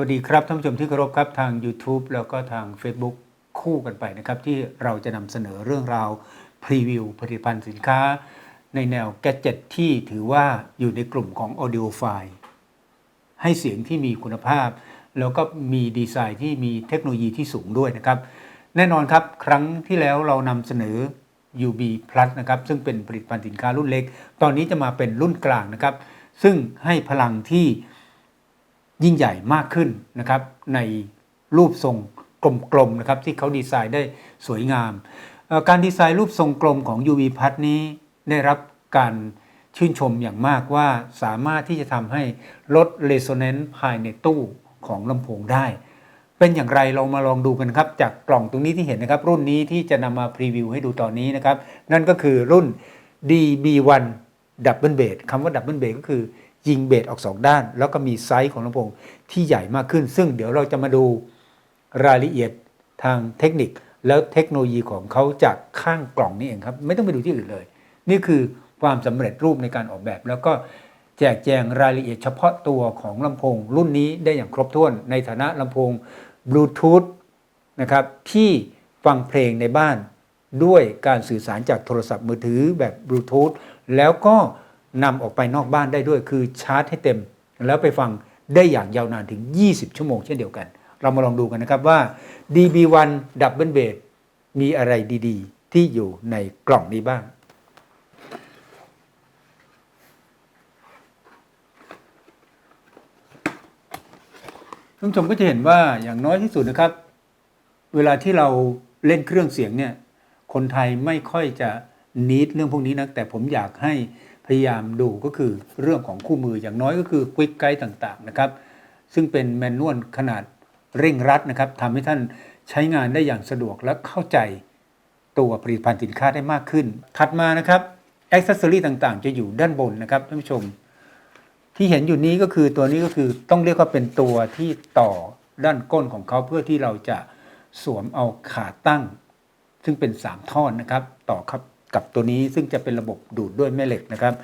วัสดีครับท่านผู้ชมที่เคารพครับทาง YouTube แล้วก็ทาง Facebook คู่กันไปนะครับ ที่เราจะนำเสนอเรื่องราวพรีวิวผลิตภัณฑ์สินค้า ในแนวแกจ e t ที่ถือว่าอยู่ในกลุ่มของ Audio File ให้เสียงที่มีคุณภาพ แล้วก็มีดีไซน์ที่มีเทคโนโลยีที่สูงด้วยนะครับ แน่นอนครับครั้งที่แล้วเรานำเสนอ UB Plus นะครับซึ่งเป็นผลิตภัณฑ์สินค้ารุ่นเล็ก ตอนนี้จะมาเป็นรุ่นกลางนะครับ ซึ่งให้พลังที่ ยิ่งใหญ่มากขึ้นนะครับในรูปทรงกลมๆนะครับที่เขาดีไซน์ได้สวยงาม การดีไซน์รูปทรงกลมของ UV พัดนี้ได้รับการชื่นชมอย่างมากว่าสามารถที่จะทำให้ลดเรโซเนนซ์ภายในตู้ของลำโพงได้ เป็นอย่างไรเรามาลองดูกันครับ จากกล่องตรงนี้ที่เห็นนะครับรุ่นนี้ที่จะนำมาพรีวิวให้ดูตอนนี้นะครับ นั่นก็คือรุ่น DB1 Double Bass คำว่า Double Bass ก็คือ ยิงเบสออกสองด้าน แล้วก็มีไซส์ของลำโพงที่ใหญ่มากขึ้น ซึ่งเดี๋ยวเราจะมาดูรายละเอียดทางเทคนิคแล้วเทคโนโลยีของเขาจากข้างกล่องนี้เองครับ ไม่ต้องไปดูที่อื่นเลย นี่คือความสำเร็จรูปในการออกแบบ แล้วก็แจกแจงรายละเอียดเฉพาะตัวของลำโพง รุ่นนี้ได้อย่างครบถ้วนในฐานะลำโพงบลูทูธนะครับที่ฟังเพลงในบ้านด้วยการสื่อสารจากโทรศัพท์มือถือแบบบลูทูธแล้วก็ นำออกไปนอกบ้านได้ด้วย คือชาร์จให้เต็ม แล้วไปฟังได้อย่างยาวนานถึง 20 ชั่วโมงเช่นเดียวกัน เรามาลองดูกันนะครับว่า DB1 Double Bass มีอะไรดีๆ ที่อยู่ในกล่องนี้บ้างท่านผู้ชมก็จะเห็นว่าอย่างน้อยที่สุดนะครับ เวลาที่เราเล่นเครื่องเสียงเนี่ย คนไทยไม่ค่อยจะนิดเรื่องพวกนี้นะแต่ผมอยากให้ พยายามดูก็คือเรื่องของคู่มืออย่างน้อยก็คือควิกไกด์ต่างๆนะครับ ซึ่งเป็นแมนนวลขนาดเร่งรัดนะครับทำให้ท่านใช้งานได้อย่างสะดวกและเข้าใจตัวผลิตภัณฑ์สินค้าได้มากขึ้น ถัดมานะครับอ็อกเซอรี่ต่างๆ จะอยู่ด้านบนนะครับท่านผู้ชม ที่เห็นอยู่นี้ก็คือตัวนี้ก็คือต้องเรียกว่าเป็นตัวที่ต่อด้านก้นของเขาเพื่อที่เราจะสวมเอาขาตั้ง ซึ่งเป็น 3 ท่อนนะครับ ต่อครับ กับตัวนี้ซึ่งจะเป็นระบบดูดด้วยแม่เหล็กนะครับ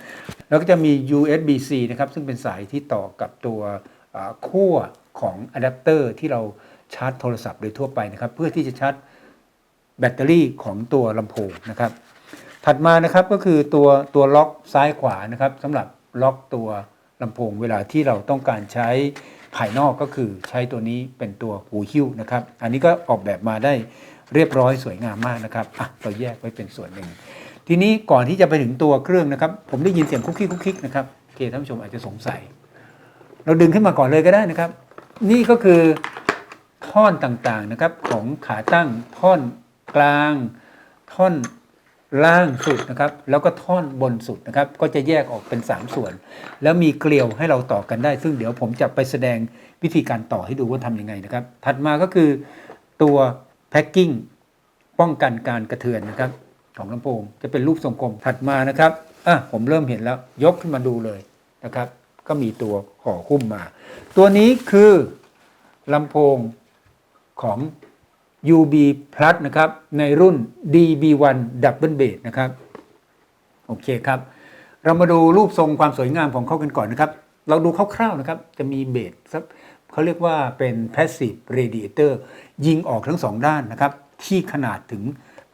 แล้วก็จะมี USB-C นะครับซึ่งเป็นสายที่ต่อกับตัวขั้วของอะแดปเตอร์ที่เราชาร์จโทรศัพท์โดยทั่วไปนะครับ เพื่อที่จะชาร์จแบตเตอรี่ของตัวลำโพงนะครับ ถัดมานะครับก็คือตัวตัวล็อกซ้ายขวานะครับสำหรับล็อกตัวลำโพงเวลาที่เราต้องการใช้ภายนอกก็คือใช้ตัวนี้เป็นตัวหูหิ้วนะครับ อันนี้ก็ออกแบบมาได้เรียบร้อยสวยงามมากนะครับอะเราแยกไว้เป็นส่วนหนึ่ง ทีนี้ก่อนที่จะไปถึงตัวเครื่องนะครับ ผมได้ยินเสียงคุกคิกคุกคิกนะครับโอเคท่านผู้ชมอาจจะสงสัย เราดึงขึ้นมาก่อนเลยก็ได้นะครับ นี่ก็คือท่อนต่างๆนะครับของขาตั้งท่อนกลาง ท่อนล่างสุดนะครับ แล้วก็ท่อนบนสุดนะครับ ก็จะแยกออกเป็น 3 ส่วน แล้วมีเกลียวให้เราต่อกันได้ ซึ่งเดี๋ยวผมจะไปแสดงวิธีการต่อให้ดูว่าทำยังไงนะครับ ถัดมาก็คือตัวแพ็กกิ้งป้องกันการกระเทือนนะครับ ของลำโพงจะเป็นรูปทรงกลมถัดมานะครับอะผมเริ่มเห็นแล้วยกขึ้นมาดูเลยนะครับ ก็มีตัวห่อหุ้มมา ตัวนี้คือลำโพงของ UB Plus นะครับ ในรุ่น DB1 Double Bass นะครับ โอเคครับ เรามาดูรูปทรงความสวยงามของเขากันก่อนนะครับ เราดูคร่าวๆนะครับ จะมีเบสครับเขาเรียกว่าเป็น Passive Radiator ยิงออกทั้งสองด้านนะครับ ที่ขนาดถึง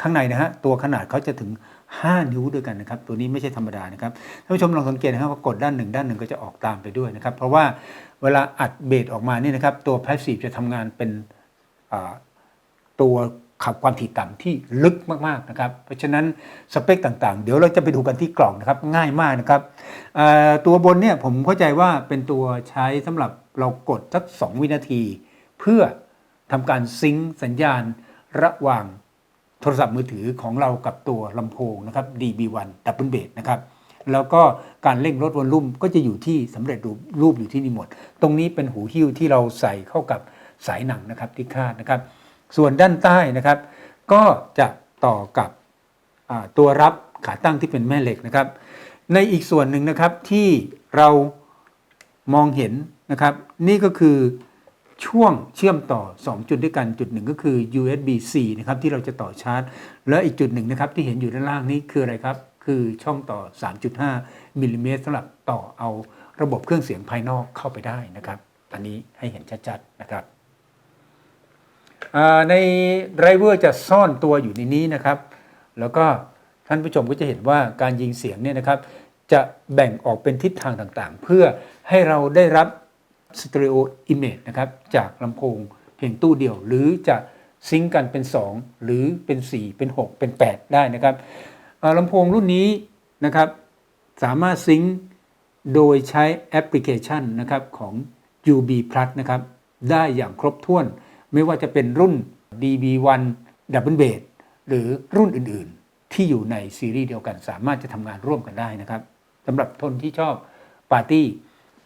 ข้างในนะฮะตัวขนาดเขาจะถึง 5 นิ้วด้วยกันนะครับตัวนี้ไม่ใช่ธรรมดานะครับท่านผู้ชมลองสังเกตนะครับว่ากดด้านหนึ่งด้านหนึ่งก็จะออกตามไปด้วยนะครับเพราะว่าเวลาอัดเบสออกมานี่นะครับตัว Passive จะทำงานเป็นตัวขับความถี่ต่ำที่ลึกมากๆนะครับ เพราะฉะนั้นสเปคต่างๆ เดี๋ยวเราจะไปดูกันที่กล่องนะครับง่ายมากนะครับตัวบนเนี่ยผมเข้าใจว่าเป็นตัวใช้สำหรับเรากดสัก 2 วินาที เพื่อทำการซิงค์สัญญาณระหว่าง โทรศัพท์มือถือของเรากับตัวลำโพงนะครับ DB1 Double Bass นะครับแล้วก็การเร่งลดวอลลุ่มก็จะอยู่ที่สำเร็จรูปรูปอยู่ที่นี่หมด ตรงนี้เป็นหูหิ้วที่เราใส่เข้ากับสายหนังนะครับที่คาดนะครับ ส่วนด้านใต้นะครับ ก็จะต่อกับตัวรับขาตั้งที่เป็นแม่เหล็กนะครับ ในอีกส่วนหนึ่งนะครับที่เรามองเห็นนะครับ นี่ก็คือ ช่วงเชื่อมต่อ 2 จุดด้วยกันจุดหนึ่งก็คือ USB-C นะครับที่เราจะต่อชาร์จ และอีกจุดหนึ่งนะครับที่เห็นอยู่ด้านล่างนี้คืออะไรครับ คือช่องต่อ 3.5มิลลิเมตรสำหรับต่อเอาระบบเครื่องเสียงภายนอกเข้าไปได้นะครับ อันนี้ให้เห็นชัดๆนะครับในไดรเวอร์จะซ่อนตัวอยู่ในนี้นะครับ แล้วก็ท่านผู้ชมก็จะเห็นว่าการยิงเสียงเนี่ยนะครับ จะแบ่งออกเป็นทิศทางต่างๆ เพื่อให้เราได้รับ สเตอริโออิมเมจนะครับจากลำโพงเพียงตู้เดียว หรือจะซิงกันเป็น 2 หรือเป็น 4 เป็น 6 เป็น 8 ได้นะครับลำโพงรุ่นนี้นะครับสามารถซิงก์โดยใช้แอปพลิเคชันนะครับของ UB Plus นะครับได้อย่างครบถ้วน ไม่ว่าจะเป็นรุ่น DB1 Double Bass หรือรุ่นอื่นๆ ที่อยู่ในซีรีส์เดียวกัน สามารถจะทำงานร่วมกันได้นะครับสำหรับทนที่ชอบปาร์ตี้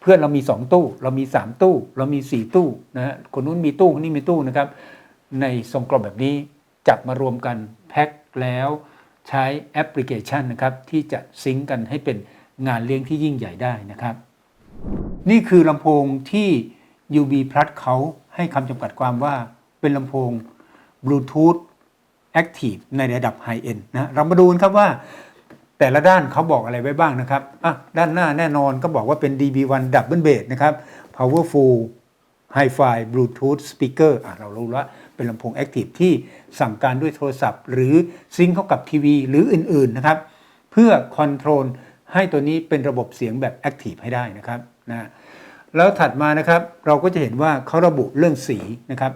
พื่อนเรามี 2 ตู้ เรามี 3 ตู้ เรามี 4 ตู้นะฮะคนนู้นมีตู้คนนี้มีตู้นะครับ ในทรงกลมแบบนี้จับมารวมกันแพ็คแล้วใช้แอปพลิเคชันนะครับที่จะซิงกันให้เป็นงานเลี้ยงที่ยิ่งใหญ่ได้นะครับ นี่คือลำโพงที่ UB Plus เขาให้คำจำกัดความว่าเป็นลำโพง Bluetooth Active ในระดับ High End นะเรามาดูนครับว่า แต่ละด้านเขาบอกอะไรไว้บ้างนะครับอะด้านหน้าแน่นอนก็บอกว่าเป็น DB1 Double Bass นะครับ Powerful Hi-Fi Bluetooth Speaker อะเรารู้แล้วเป็นลำโพง Active ที่สั่งการด้วยโทรศัพท์ หรือซิงเข้ากับทีวีหรืออื่น ๆ นะครับ เพื่อคอนโทรลให้ตัวนี้เป็นระบบเสียงแบบ Active ให้ได้นะครับนะแล้วถัดมานะครับเราก็จะเห็นว่าเขาระบุเรื่องสีนะครับ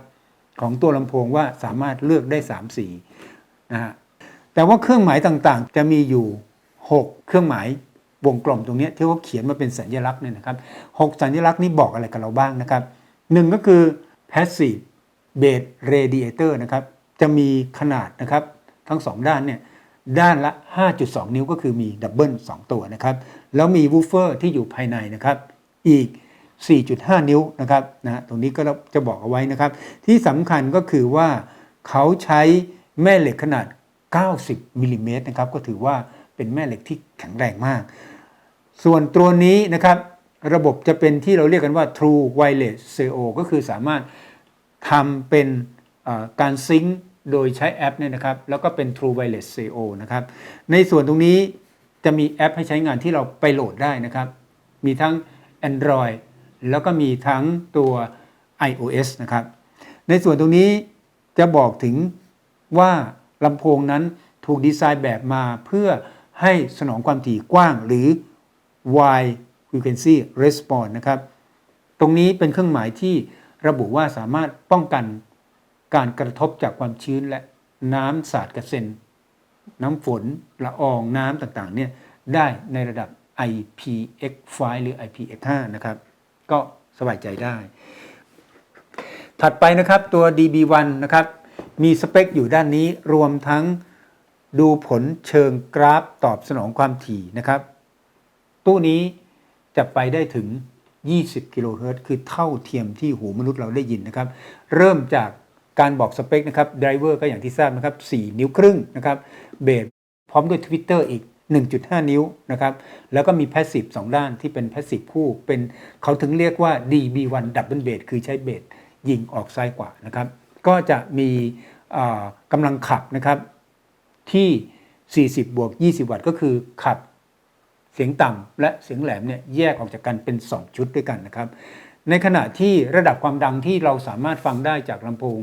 ของตัวลำโพงว่าสามารถเลือกได้ 3 สีนะฮะแต่ว่าเครื่องหมายต่างๆ จะมีอยู่ 6 เครื่องหมายวงกลมตรงนี้ที่เขาเขียนมาเป็นสัญลักษณ์เนี่ยนะครับหกสัญลักษณ์นี้บอกอะไรกับเราบ้างนะครับหนึ่งก็คือ passive base radiator นะครับจะมีขนาดนะครับทั้งสองด้านเนี่ยด้านละ 5.2 นิ้วก็คือมีดับเบิล2ตัวนะครับแล้วมีวูฟเฟอร์ที่อยู่ภายในนะครับอีก 4.5 นิ้วนะครับนะตรงนี้ก็จะบอกเอาไว้นะครับ ที่สำคัญก็คือว่าเขาใช้แม่เหล็กขนาด 90มิลลิเมตรนะครับก็ถือว่า เป็นแม่เหล็กที่แข็งแรงมาก ส่วนตัวนี้นะครับระบบจะเป็นที่เราเรียกกันว่า True Wireless CO ก็คือสามารถทำเป็นการซิงค์โดยใช้แอปเนี่ยนะครับ แล้วก็เป็น True Wireless CO นะครับ ในส่วนตรงนี้จะมีแอปให้ใช้งานที่เราไปโหลดได้นะครับ มีทั้ง Android แล้วก็มีทั้งตัว iOS นะครับ ในส่วนตรงนี้จะบอกถึงว่าลำโพงนั้นถูกดีไซน์แบบมาเพื่อ ให้สนองความถี่กว้างหรือ wide frequency response นะครับ ตรงนี้เป็นเครื่องหมายที่ระบุว่าสามารถป้องกันการกระทบจากความชื้นและน้ำสาดกระเซ็น น้ำฝนละอองน้ำต่างๆเนี่ยได้ในระดับ IPX5 หรือ IPX5 นะครับ ก็สบายใจได้ ถัดไปนะครับตัว DB1 นะครับ มีสเปคอยู่ด้านนี้รวมทั้ง ดูผลเชิงกราฟตอบสนองความถี่นะครับ ตู้นี้จะไปได้ถึง 20 กิโลเฮิรตซ์คือเท่าเทียมที่หูมนุษย์เราได้ยินนะครับ เริ่มจากการบอกสเปคนะครับไดรเวอร์ก็อย่างที่ทราบนะครับ 4 นิ้วครึ่งนะครับเบสพร้อมด้วยทวิตเตอร์อีก 1.5 นิ้วนะครับแล้วก็มีแพสซีฟ2ด้านที่เป็นแพสซีฟคู่ เป็นเขาถึงเรียกว่า DB1 Double Bass คือใช้เบสยิงออกซ้ายขวานะครับ ก็จะมีกำลังขับนะครับ ที่ 40 บวก 20 วัตต์ก็คือขับเสียงต่ำและเสียงแหลมเนี่ยแยกออกจากกันเป็น 2 ชุดด้วยกันนะครับ ในขณะที่ระดับความดังที่เราสามารถฟังได้จากลำโพง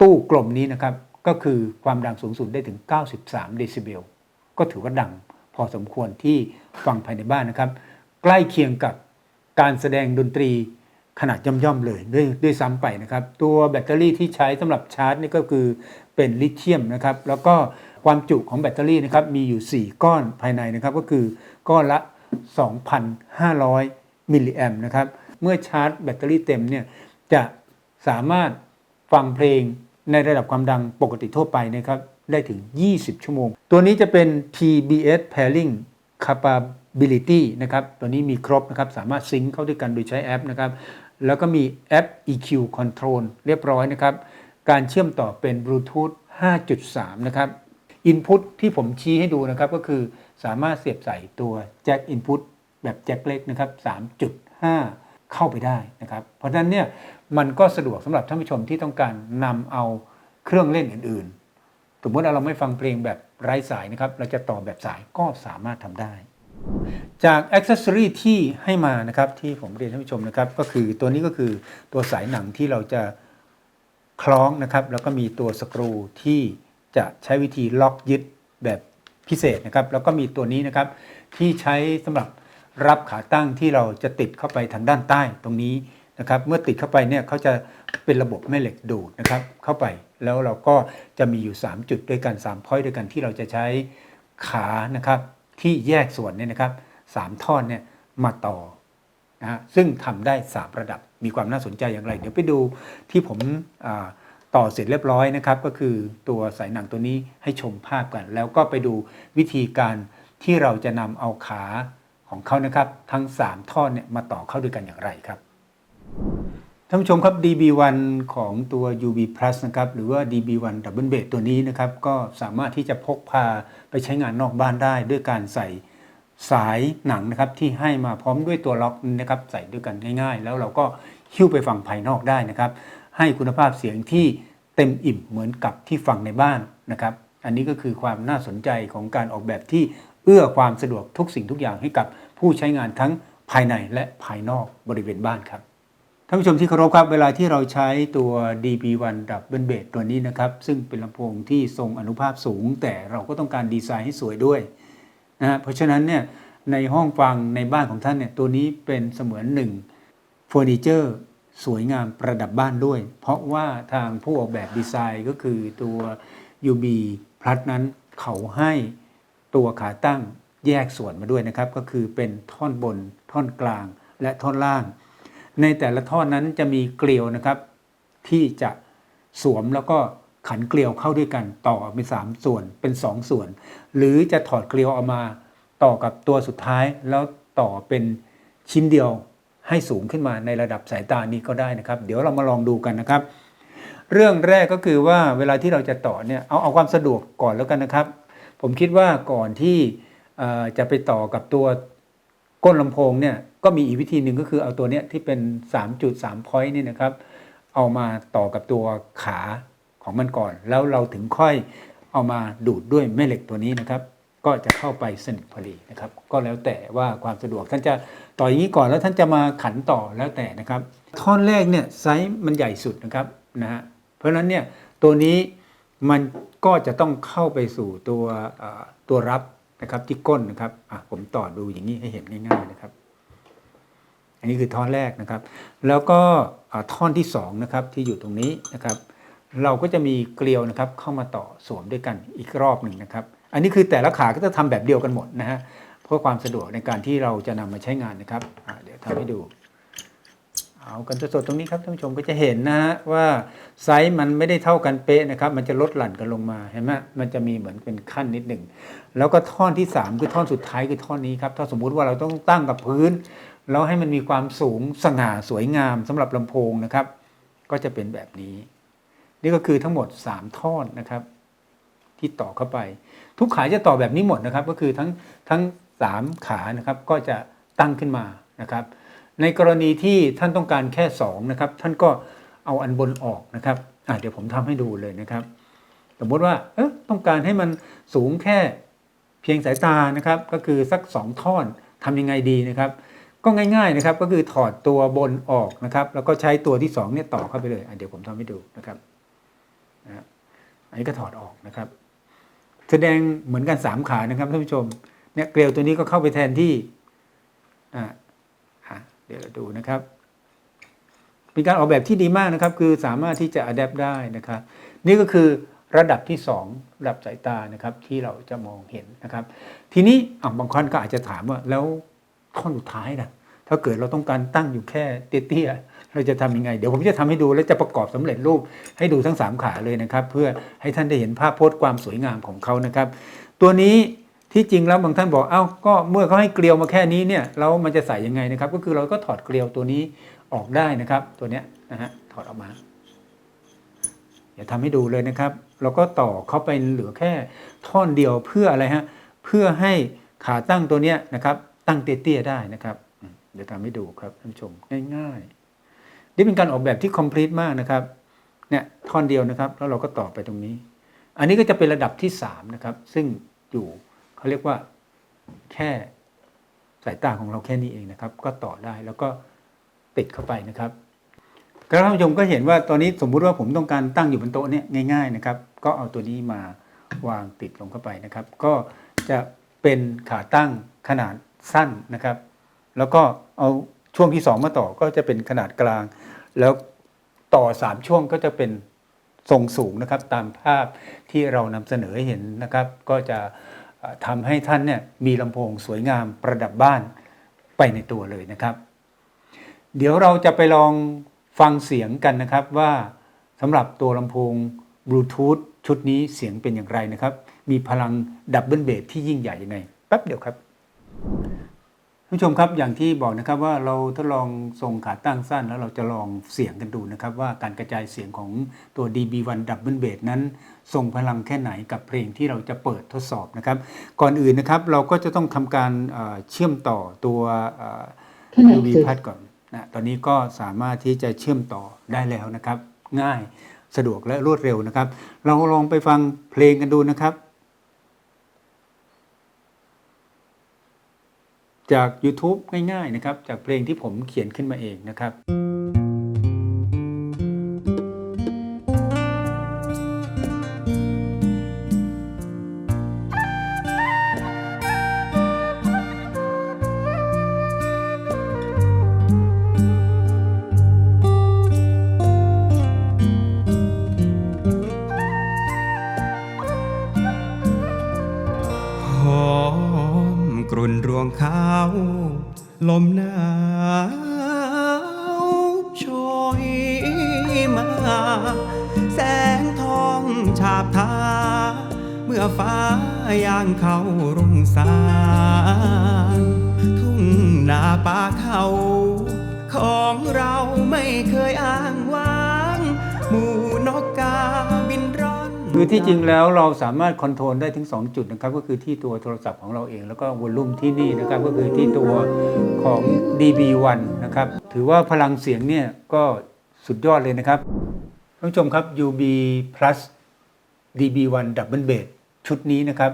ตู้กลมนี้นะครับ ก็คือความดังสูงสุดได้ถึง 93 เดซิเบล ก็ถือว่าดังพอสมควรที่ฟังภายในบ้านนะครับ ใกล้เคียงกับการแสดงดนตรี ขนาดย่อมๆเลยด้วยด้วยซ้ำไปนะครับ ตัวแบตเตอรี่ที่ใช้สำหรับชาร์จนี่ก็คือเป็นลิเธียมนะครับ แล้วก็ความจุของแบตเตอรี่นะครับมีอยู่ 4 ก้อนภายในนะครับก็คือก้อนละ 2,500 มิลลิแอมนะครับ เมื่อชาร์จแบตเตอรี่เต็มเนี่ยจะสามารถฟังเพลงในระดับความดังปกติทั่วไปนะครับได้ถึง 20 ชั่วโมง ตัวนี้จะเป็น TBS Pairing Capability นะครับตัวนี้มีครบนะครับสามารถซิงค์เข้าด้วยกันโดยใช้แอปนะครับแล้วก็มีแอป EQ Control เรียบร้อยนะครับการเชื่อมต่อเป็น Bluetooth 5.3 นะครับ Input ที่ผมชี้ให้ดูนะครับก็คือสามารถเสียบใส่ตัวแจ็ค Input แบบแจ็คเล็กนะครับ 3.5 เข้าไปได้นะครับ เพราะฉะนั้นเนี่ยมันก็สะดวกสำหรับท่านผู้ชมที่ต้องการนำเอาเครื่องเล่นอื่นๆ สมมติเราไม่ฟังเพลงแบบไร้สายนะครับ เราจะต่อแบบสายก็สามารถทำได้ จากอ c เซ s ซอรีที่ให้มานะครับที่ผมเรียนท่านผู้ชมนะครับ ก็คือตัวนี้ก็คือตัวสายหนังที่เราจะคล้องนะครับ แล้วก็มีตัวสกรูที่จะใช้วิธีล็อกยึดแบบพิเศษนะครับ แล้วก็มีตัวนี้นะครับที่ใช้สำหรับรับขาตั้งที่เราจะติดเข้าไปทางด้านใต้ตรงนี้นะครับ เมื่อติดเข้าไปเนี่ยเขาจะเป็นระบบแม่เหล็กดูดนะครับเข้าไป แล้วเราก็จะมีอยู่ 3 จุดด้วยกัน3 point ด้วยกันที่เราจะใช้ขานะครับที่แยกส่วนเนี่ยนะครับสามท่อนเนี่ยมาต่อนะฮะซึ่งทำได้ 3 ระดับมีความน่าสนใจอย่างไร เดี๋ยวไปดูที่ผมต่อเสร็จเรียบร้อยนะครับ ก็คือตัวสายหนังตัวนี้ให้ชมภาพกัน แล้วก็ไปดูวิธีการที่เราจะนำเอาขาของเขานะครับ ทั้ง 3 ท่อนเนี่ยมาต่อเข้าด้วยกันอย่างไรครับ ท่านผู้ชมครับ DB1 ของตัว UB Plus นะครับ หรือว่า DB1 Double Bed ตัวนี้นะครับ ก็สามารถที่จะพกพาไปใช้งานนอกบ้านได้ ด้วยการใส่สายหนังนะครับ ที่ให้มาพร้อมด้วยตัวล็อกนะครับ ใส่ด้วยกันง่าย ๆ แล้วเราก็หิ้วไปฟังภายนอกได้นะครับ ให้คุณภาพเสียงที่เต็มอิ่มเหมือนกับที่ฟังในบ้านนะครับ อันนี้ก็คือความน่าสนใจของการออกแบบที่เอื้อความสะดวกทุกสิ่งทุกอย่างให้กับผู้ใช้งานทั้งภายในและภายนอกบริเวณบ้านครับานผู้ชมที่เคารพครับ เวลาที่เราใช้ตัว DB1 Double Bass ตัวนี้นะครับ ซึ่งเป็นลำโพงที่ทรงอนุภาพสูง แต่เราก็ต้องการดีไซน์ให้สวยด้วยนะฮะเพราะฉะนั้นเนี่ยในห้องฟังในบ้านของท่านเนี่ยตัวนี้เป็นเสมือนหนึ่งเฟอร์นิเจอร์สวยงามประดับบ้านด้วย เพราะว่าทางผู้ออกแบบดีไซน์ก็คือตัว UB Plus นั้นเขาให้ตัวขาตั้งแยกส่วนมาด้วยนะครับ ก็คือเป็นท่อนบนท่อนกลางและท่อนล่าง ในแต่ละท่อนนั้นจะมีเกลียวนะครับ ที่จะสวมแล้วก็ขันเกลียวเข้าด้วยกันต่อเป็นสามส่วนเป็นสองส่วน หรือจะถอดเกลียวออกมาต่อกับตัวสุดท้ายแล้วต่อเป็นชิ้นเดียวให้สูงขึ้นมาในระดับสายตานี้ก็ได้นะครับ เดี๋ยวเรามาลองดูกันนะครับ เรื่องแรกก็คือว่าเวลาที่เราจะต่อเนี่ยเอาเอาความสะดวกก่อนแล้วกันนะครับ ผมคิดว่าก่อนที่จะไปต่อกับตัว ก้นลำโพงเนี่ยก็มีอีกวิธีหนึ่งก็คือเอาตัวเนี้ยที่เป็น 3.3 point นี่นะครับเอามาต่อกับตัวขาของมันก่อน แล้วเราถึงค่อยเอามาดูดด้วยแม่เหล็กตัวนี้นะครับ ก็จะเข้าไปสนิทพอดีนะครับ ก็แล้วแต่ว่าความสะดวกท่านจะต่ออย่างนี้ก่อนแล้วท่านจะมาขันต่อแล้วแต่นะครับ ท่อนแรกเนี่ยไซส์มันใหญ่สุดนะครับนะฮะเพราะฉะนั้นเนี่ยตัวนี้มันก็จะต้องเข้าไปสู่ตัวตัวรับ นะครับ ที่ก้นนะครับอะผมต่อดูอย่างนี้ให้เห็นง่ายๆนะครับ อันนี้คือท่อนแรกนะครับ แล้วก็ท่อนที่สองนะครับที่อยู่ตรงนี้นะครับ เราก็จะมีเกลียวนะครับ เข้ามาต่อสวมด้วยกันอีกรอบหนึ่งนะครับ อันนี้คือแต่ละขาก็จะทำแบบเดียวกันหมดนะฮะเพื่อความสะดวกในการที่เราจะนำมาใช้งานนะครับอ่าเดี๋ยวทำให้ดู เอากันสดๆตรงนี้ครับท่านผู้ชมก็จะเห็นนะฮะว่าไซส์มันไม่ได้เท่ากันเป๊ะนะครับ มันจะลดหลั่นกันลงมาเห็นไหมมันจะมีเหมือนเป็นขั้นนิดหนึ่งแล้วก็ท่อนที่สามคือท่อนสุดท้ายคือท่อนนี้ครับถ้าสมมุติว่าเราต้องตั้งกับพื้น แล้วให้มันมีความสูงสง่าสวยงามสำหรับลำโพงนะครับ ก็จะเป็นแบบนี้ นี่ก็คือทั้งหมด 3 ท่อนนะครับ ที่ต่อเข้าไป ทุกขาจะต่อแบบนี้หมดนะครับ ก็คือทั้งทั้งสามขานะครับก็จะตั้งขึ้นมานะครับ ในกรณีที่ท่านต้องการแค่2นะครับท่านก็เอาอันบนออกนะครับเดี๋ยวผมทำให้ดูเลยนะครับ สมมติว่าเออต้องการให้มันสูงแค่เพียงสายตานะครับ ก็คือสัก 2 ท่อนทำยังไงดีนะครับ ก็ง่ายๆนะครับก็คือถอดตัวบนออกนะครับ แล้วก็ใช้ตัวที่2เนี่ยต่อเข้าไปเลยเดี๋ยวผมทำให้ดูนะครับนะอันนี้ก็ถอดออกนะครับ แสดงเหมือนกันสามขานะครับท่านผู้ชมเนี่ยเกลียวตัวนี้ก็เข้าไปแทนที่อ่า เดี๋ยวเราดูนะครับเป็นการออกแบบที่ดีมากนะครับ คือสามารถที่จะอัดแอปได้นะครับ นี่ก็คือระดับที่ 2 ระดับสายตานะครับที่เราจะมองเห็นนะครับ ทีนี้บางคนก็อาจจะถามว่าแล้วท่อนสุดท้ายนะถ้าเกิดเราต้องการตั้งอยู่แค่เตี้ยๆเราจะทำยังไง เดี๋ยวผมจะทำให้ดูและจะประกอบสำเร็จรูปให้ดูทั้ง 3 ขาเลยนะครับ เพื่อให้ท่านได้เห็นภาพโพสต์ความสวยงามของเขานะครับ ตัวนี้ ที่จริงแล้วบางท่านบอกเอ้าก็เมื่อเขาให้เกลียวมาแค่นี้เนี่ยแล้วมันจะใส่ยังไงนะครับ ก็คือเราก็ถอดเกลียวตัวนี้ออกได้นะครับ ตัวเนี้ยนะฮะถอดออกมาเดี๋ยวทำให้ดูเลยนะครับเราก็ต่อเข้าไปเหลือแค่ท่อนเดียวเพื่ออะไรฮะเพื่อให้ขาตั้งตัวเนี้ยนะครับ ตั้งเตี้ยๆได้นะครับ เดี๋ยวทำให้ดูครับท่านผู้ชมง่ายๆนี่เป็นการออกแบบที่ complete มากนะครับเนี่ยท่อนเดียวนะครับ แล้วเราก็ต่อไปตรงนี้ อันนี้ก็จะเป็นระดับที่3นะครับซึ่งอยู่ เขาเรียกว่าแค่สายตาของเราแค่นี้เองนะครับ ก็ต่อได้แล้วก็ติดเข้าไปนะครับท่านผู้ชมก็เห็นว่าตอนนี้สมมุติว่าผมต้องการตั้งอยู่บนโต๊ะเนี่ยง่าย ๆนะครับ ก็เอาตัวนี้มาวางติดลงเข้าไปนะครับ ก็จะเป็นขาตั้งขนาดสั้นนะครับ แล้วก็เอาช่วงที่สองมาต่อก็จะเป็นขนาดกลาง แล้วต่อสามช่วงก็จะเป็นทรงสูงนะครับ ตามภาพที่เรานำเสนอให้เห็นนะครับ ก็จะ ทำให้ท่านเนี่ยมีลำโพงสวยงามประดับบ้านไปในตัวเลยนะครับ เดี๋ยวเราจะไปลองฟังเสียงกันนะครับว่าสำหรับตัวลำโพงบลูทูธชุดนี้เสียงเป็นอย่างไรนะครับ มีพลังดับเบิลเบสที่ยิ่งใหญ่ยังไงแป๊บเดียวครับผู้ชมครับอย่างที่บอกนะครับว่าเราทดลองทรงขาตั้งสั้นแล้วเราจะลองเสียงกันดูนะครับ ว่าการกระจายเสียงของตัว DB1 Double Bass นั้น ทรงพลังแค่ไหนกับเพลงที่เราจะเปิดทดสอบนะครับ ก่อนอื่นนะครับเราก็จะต้องทำการเอ่อเชื่อมต่อตัวเอ่อ UV พัดก่อนนะตอนนี้ก็สามารถที่จะเชื่อมต่อได้แล้วนะครับ ง่ายสะดวกและรวดเร็วนะครับ เราลองไปฟังเพลงกันดูนะครับ จาก YouTube ง่ายๆนะครับ จากเพลงที่ผมเขียนขึ้นมาเองนะครับ ลมหนาวโชยมา แสงทองฉาบทา เมื่อฟ้ายางเข้ารุ่งสาง ที่จริงแล้วเราสามารถคอนโทรลได้ถึง 2 จุดนะครับ ก็คือที่ตัวโทรศัพท์ของเราเอง แล้วก็วอลลุ่มที่นี่นะครับ ก็คือที่ตัวของ DB1 นะครับ ถือว่าพลังเสียงเนี่ยก็สุดยอดเลยนะครับท่านผู้ชมครับ UB Plus DB1 Double Bass ชุดนี้นะครับ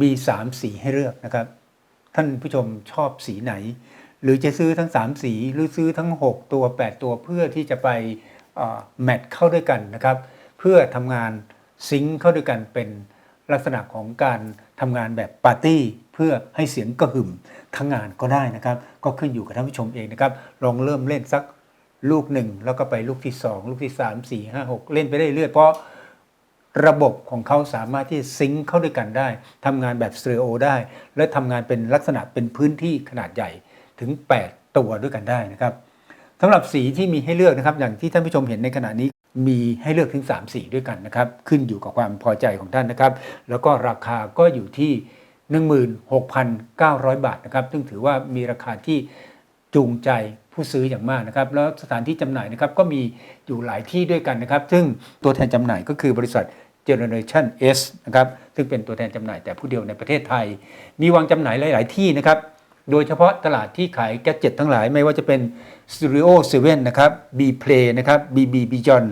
มี 3 สีให้เลือกนะครับ ท่านผู้ชมชอบสีไหน หรือจะซื้อทั้ง 3 สีหรือซื้อทั้ง 6 ตัว 8 ตัวเพื่อที่จะไปแมทเข้าด้วยกันนะครับ เพื่อทำงาน ซิงค์เข้าด้วยกันเป็นลักษณะของการทำงานแบบปาร์ตี้ เพื่อให้เสียงกระหึ่มทั้งงานก็ได้นะครับ ก็ขึ้นอยู่กับท่านผู้ชมเองนะครับ ลองเริ่มเล่นสักลูกหนึ่งแล้วก็ไปลูกที่ 2 ลูกที่ 3 4 5 6 เล่นไปได้เรื่อยเพราะระบบของเขาสามารถที่ซิงค์เข้าด้วยกันได้ทำงานแบบสเตอริโอได้ และทำงานเป็นลักษณะเป็นพื้นที่ขนาดใหญ่ถึง 8 ตัวด้วยกันได้นะครับสำหรับสีที่มีให้เลือกนะครับ อย่างที่ท่านผู้ชมเห็นในขณะนี้ มีให้เลือกถึง 3 สีด้วยกันนะครับ ขึ้นอยู่กับความพอใจของท่านนะครับ แล้วก็ราคาก็อยู่ที่ 16,900 บาทนะครับ ซึ่งถือว่ามีราคาที่จูงใจผู้ซื้ออย่างมากนะครับ แล้วสถานที่จำหน่ายนะครับก็มีอยู่หลายที่ด้วยกันนะครับ ซึ่งตัวแทนจำหน่ายก็คือบริษัท Generation S นะครับ ซึ่งเป็นตัวแทนจำหน่ายแต่ผู้เดียวในประเทศไทย มีวางจำหน่ายหลาย ๆ ที่นะครับ โดยเฉพาะตลาดที่ขายแกดเจ็ตทั้งหลายไม่ว่าจะเป็น Stereo 7นะครับ B Play นะครับ BB Beyond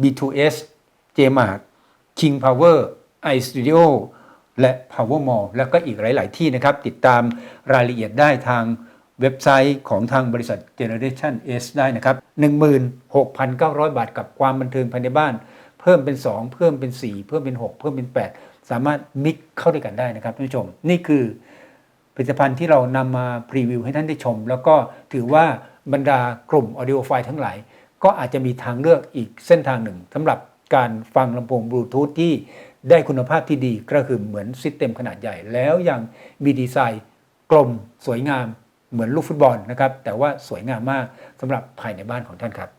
B2S Jmart King Power iStudio และ Power Mall แล้วก็อีกหลาย ๆ ที่นะครับ ติดตามรายละเอียดได้ทางเว็บไซต์ของทางบริษัท Generation S ได้นะครับ 16,900 บาทกับความบันเทิงภายในบ้าน เพิ่มเป็น 2 เพิ่มเป็น 4 เพิ่มเป็น 6 เพิ่มเป็น 8 สามารถมิกเข้าด้วยกันได้นะครับท่านผู้ชม นี่คือ ผลิตภัณฑ์ที่เรานำมาพรีวิวให้ท่านได้ชม แล้วก็ถือว่าบรรดากลุ่ม Audio f i l e ทั้งหลาย ก็อาจจะมีทางเลือกอีกเส้นทางหนึ่งสำหรับการฟังลำโพงบลูทูธที่ได้คุณภาพที่ดีก็คือเหมือนซิสเต็มขนาดใหญ่ แล้วยังมีดีไซน์กลมสวยงามเหมือนลูกฟุตบอลนะครับแต่ว่าสวยงามมากสำหรับภายในบ้านของท่านครับ